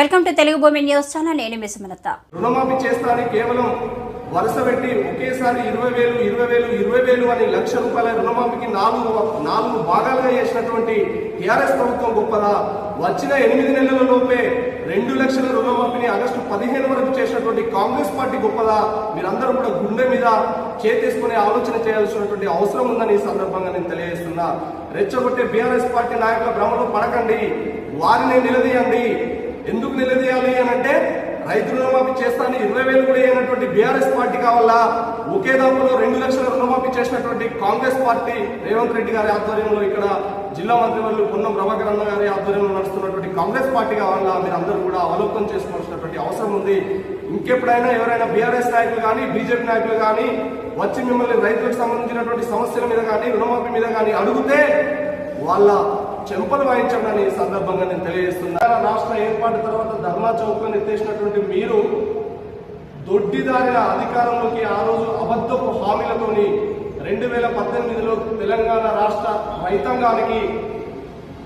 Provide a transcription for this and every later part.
Welcome to Telugu భూమి news channel నేను మీ సుమలత. రుణమాఫీ చేస్తానని కేవలం వరుస పెట్టి ఒకేసారి ఇరవై వేలు ఇరవై వేలు ఇరవై వేలు అని లక్ష రూపాయల రుణమాఫీకి నాలుగు నాలుగు భాగాలుగా చేసినటువంటి టీఆర్ఎస్ ప్రభుత్వం గొప్పదా? వచ్చిన ఎనిమిది నెలల లోపే రెండు లక్షల రుణమాఫీని ఆగస్టు పదిహేను వరకు చేసినటువంటి కాంగ్రెస్ పార్టీ గొప్పదా? మీరందరూ కూడా గుండె మీద చేతేసుకునే ఆలోచన చేయాల్సినటువంటి అవసరం ఉందని ఈ సందర్భంగా నేను తెలియజేస్తున్నా. రెచ్చగొట్టే బీఆర్ఎస్ పార్టీ నాయకుల భ్రమలో పడకండి. వారిని నిలదీయండి. ఎందుకు నిలదీయాలి అని అంటే రైతు రుణమాఫీ చేస్తాను ఇరవై వేలు కూడా అయినటువంటి బీఆర్ఎస్ పార్టీ కావాలా? ఒకే దాంట్లో రెండు లక్షల రుణమాఫీ చేసినటువంటి కాంగ్రెస్ పార్టీ రేవంత్ రెడ్డి గారి ఆధ్వర్యంలో ఇక్కడ జిల్లా మంత్రి వాళ్ళు పొన్నం ప్రభాకర్ అన్న గారి ఆధ్వర్యంలో నడుస్తున్నటువంటి కాంగ్రెస్ పార్టీ కావాలా? మీరు అందరూ కూడా అవలోకనం చేసుకోవాల్సినటువంటి అవసరం ఉంది. ఇంకెప్పుడైనా ఎవరైనా బీఆర్ఎస్ నాయకులు కానీ బీజేపీ నాయకులు కానీ వచ్చి మిమ్మల్ని రైతులకు సంబంధించినటువంటి సమస్యల మీద కానీ రుణమాఫీ మీద కానీ అడిగితే వాళ్ళ చెంపలు వాయించమని ఈ సందర్భంగా నేను తెలియజేస్తున్నా. రాష్ట్ర ఏర్పాటు తర్వాత ధర్నా చౌక్ ఎత్తేసినటువంటి మీరు దొడ్డిదారిన అధికారంలోకి ఆ రోజు అబద్ధపు హామీలతోని రెండు వేల పద్దెనిమిదిలో తెలంగాణ రాష్ట్ర రైతాంగానికి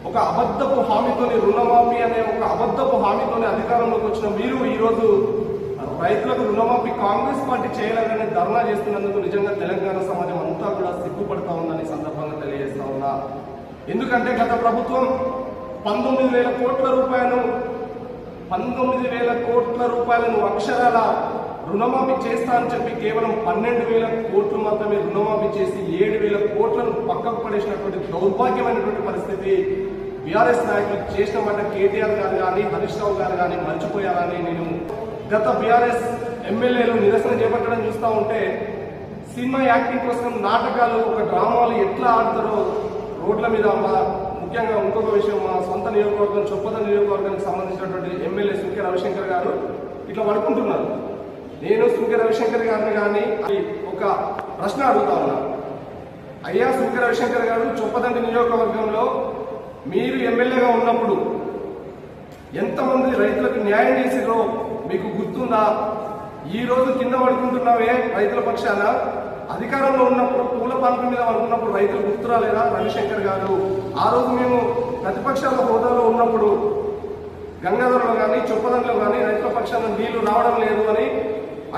ఒక అబద్ధపు హామీతోని రుణమాఫీ అనే ఒక అబద్ధపు హామీతోని అధికారంలోకి వచ్చిన మీరు ఈరోజు రైతులకు రుణమాఫీ కాంగ్రెస్ పార్టీ చేయాలని ధర్నా చేస్తున్నందుకు నిజంగా తెలంగాణ సమాజం అంతా కూడా సిగ్గుపడతా ఉందని సందర్భంగా తెలియజేస్తా ఉన్నా. ఎందుకంటే గత ప్రభుత్వం పంతొమ్మిది వేల కోట్ల రూపాయలు పంతొమ్మిది వేల కోట్ల రూపాయలను అక్షరాల రుణమాఫీ చేస్తా అని చెప్పి కేవలం పన్నెండు వేల కోట్లు మాత్రమే రుణమాఫీ చేసి ఏడు వేల కోట్లను పక్కకు పడేసినటువంటి దౌర్భాగ్యమైనటువంటి పరిస్థితి బీఆర్ఎస్ నాయకులు చేసిన మాట కేటీఆర్ గారు కానీ హరీష్ రావు గారు కానీ మర్చిపోయారని నేను గత బీఆర్ఎస్ ఎమ్మెల్యేలు నిరసన చేపట్టడం చూస్తూ ఉంటే సినిమా యాక్టింగ్ కోసం నాటకాలు ఒక డ్రామాలు ఎట్లా ఆడతారో రోడ్ల మీద మా ముఖ్యంగా ఇంకొక విషయం మా సొంత నియోజకవర్గం చొప్పద నియోజకవర్గానికి సంబంధించినటువంటి ఎమ్మెల్యే సుంకె రవిశంకర్ గారు ఇట్లా పడుకుంటున్నారు. నేను సుంకె రవిశంకర్ గారిని కానీ ఒక ప్రశ్న అడుగుతా ఉన్నా. అయ్యా సుంకె రవిశంకర్ గారు చొప్పదండి నియోజకవర్గంలో మీరు ఎమ్మెల్యేగా ఉన్నప్పుడు ఎంతమంది రైతులకు న్యాయం చేసిరో మీకు గుర్తుందా? ఈ రోజు కింద పడుకుంటున్నావే రైతుల పక్షాన. అధికారంలో ఉన్నప్పుడు పూల పంపిణీ మీద అనుకున్నప్పుడు రైతులు గుర్తురాలేదా? రవిశంకర్ గారు. ఆ రోజు మేము ప్రతిపక్షాల హోదాలో ఉన్నప్పుడు గంగాధరలో కానీ చొప్పదంలో కానీ రైతుల పక్షాన నీళ్ళు రావడం లేదు అని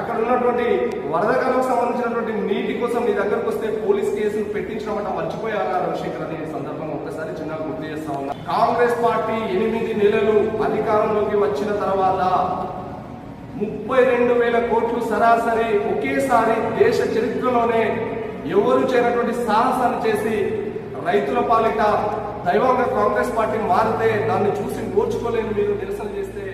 అక్కడ ఉన్నటువంటి వరదకాలకు సంబంధించినటువంటి నీటి కోసం మీ దగ్గరకు వస్తే పోలీస్ కేసులు పెట్టించడం మర్చిపోయారా రవిశంకర్ అని సందర్భంగా ఒకసారి చిన్నగా గుర్తు చేస్తా ఉన్నా. కాంగ్రెస్ పార్టీ ఎనిమిది నెలలు అధికారంలోకి వచ్చిన తర్వాత ముప్పై రెండు వేల కోట్లు సరాసరి ఒకేసారి దేశ చరిత్రలోనే ఎవరు చేయనటువంటి సాహసాన్ని చేసి రైతుల పాలిట దైవంగా కాంగ్రెస్ పార్టీ మారితే దాన్ని చూసి ఓర్చుకోలేని మీరు నిరసన చేస్తే